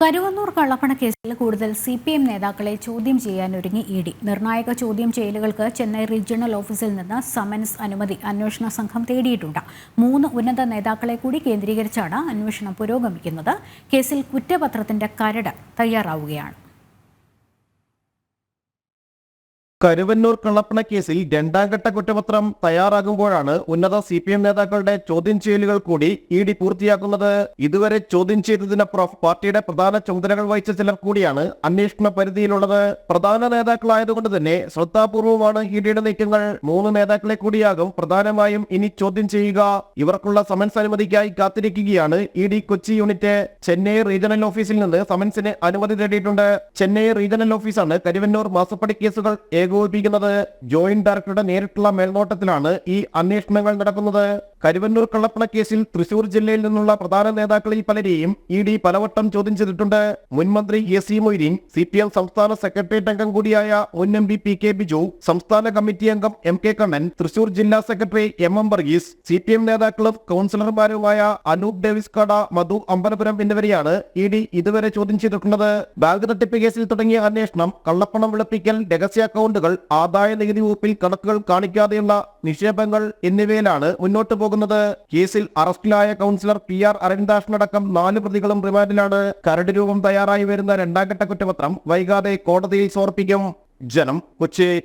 കരുവന്നൂർ കള്ളപ്പണ കേസിൽ കൂടുതൽ സി പി എം നേതാക്കളെ ചോദ്യം ചെയ്യാൻ ഒരുങ്ങി ഇ ഡി. നിർണായക ചോദ്യം ചെയ്യലുകൾക്ക് ചെന്നൈ റീജിയണൽ ഓഫീസിൽ നിന്ന് സമൻസ് അനുമതി അന്വേഷണ സംഘം തേടിയിട്ടുണ്ട്. മൂന്ന് ഉന്നത നേതാക്കളെ കൂടി കേന്ദ്രീകരിച്ചാണ് അന്വേഷണം പുരോഗമിക്കുന്നത്. കേസിൽ കുറ്റപത്രത്തിന്റെ കരട് തയ്യാറാവുകയാണ്. കരുവന്നൂർ രണ്ടാം ഘട്ട കുറ്റപത്രം തയ്യാറാകുമ്പോഴാണ് ഉന്നത സി പി എം നേതാക്കളുടെ ചോദ്യം ചെയ്യലുകൾ കൂടി ഇ ഡി പൂർത്തിയാക്കുന്നത്. ഇതുവരെ ചോദ്യം ചെയ്തതിനപ്പുറം പാർട്ടിയുടെ പ്രധാന ചുമതലകൾ വഹിച്ച ചിലർ കൂടിയാണ് അന്വേഷണ പരിധിയിലുള്ളത്. പ്രധാന നേതാക്കളായതുകൊണ്ട് തന്നെ ശ്രദ്ധാപൂർവമാണ് ഇ ഡിയുടെ നീക്കങ്ങൾ. മൂന്ന് നേതാക്കളെ കൂടിയാകും പ്രധാനമായും ഇനി ചോദ്യം ചെയ്യുക. ഇവർക്കുള്ള സമൻസ് അനുമതിക്കായി കാത്തിരിക്കുകയാണ് E D Kochi unit. Chennai regional ഓഫീസിൽ നിന്ന് സമൻസിന് അനുമതി തേടിയിട്ടുണ്ട്. ചെന്നൈ റീജിയണൽ ഓഫീസാണ് കരുവന്നൂർ മാസപ്പടി കേസുകൾ ഏകോപിപ്പിക്കുന്നത് ജോയിന്റ് ഡയറക്ടറുടെ നേരിട്ടുള്ള മേൽനോട്ടത്തിലാണ് ഈ അന്വേഷണങ്ങൾ നടക്കുന്നത്. കരുവന്നൂർ കള്ളപ്പണ കേസിൽ തൃശൂർ ജില്ലയിൽ നിന്നുള്ള പ്രധാന നേതാക്കളിൽ പലരെയും ഇ ഡി പലവട്ടം ചോദ്യം ചെയ്തിട്ടുണ്ട്. മുൻമന്ത്രി A C Moideen C P M സംസ്ഥാന സെക്രട്ടേറിയറ്റ് അംഗം കൂടിയായ മുൻ M P P K Biju സംസ്ഥാന കമ്മിറ്റി അംഗം എം കെ കണ്ണൻ തൃശൂർ ജില്ലാ secretary M M Varghese C P M നേതാക്കളും കൌൺസിലർമാരുമായ അനൂപ് ഡേവിസ് കട മധു അമ്പലപുരം എന്നിവരെയാണ് ഇ ഡി ഇതുവരെ ചോദ്യം ചെയ്തിട്ടുള്ളത്. ബാങ്ക് തട്ടിപ്പ് കേസിൽ തുടങ്ങിയ അന്വേഷണം കള്ളപ്പണം വെളുപ്പിക്കൽ രഹസ്യ അക്കൗണ്ടുകൾ ആദായ നികുതി വകുപ്പിൽ കണക്കുകൾ കാണിക്കാതെയുള്ള നിക്ഷേപങ്ങൾ എന്നിവയിലാണ് മുന്നോട്ടു പോകുന്നത്. കേസിൽ അറസ്റ്റിലായ കൌൺസിലർ പി ആർ അരവിന്ദാഷനടക്കം നാല് പ്രതികളും റിമാൻഡിലാണ്. കരട് രൂപം തയ്യാറായി വരുന്ന രണ്ടാം ഘട്ട കുറ്റപത്രം വൈകാതെ കോടതിയിൽ സമർപ്പിക്കും. ജനം കൊച്ചി.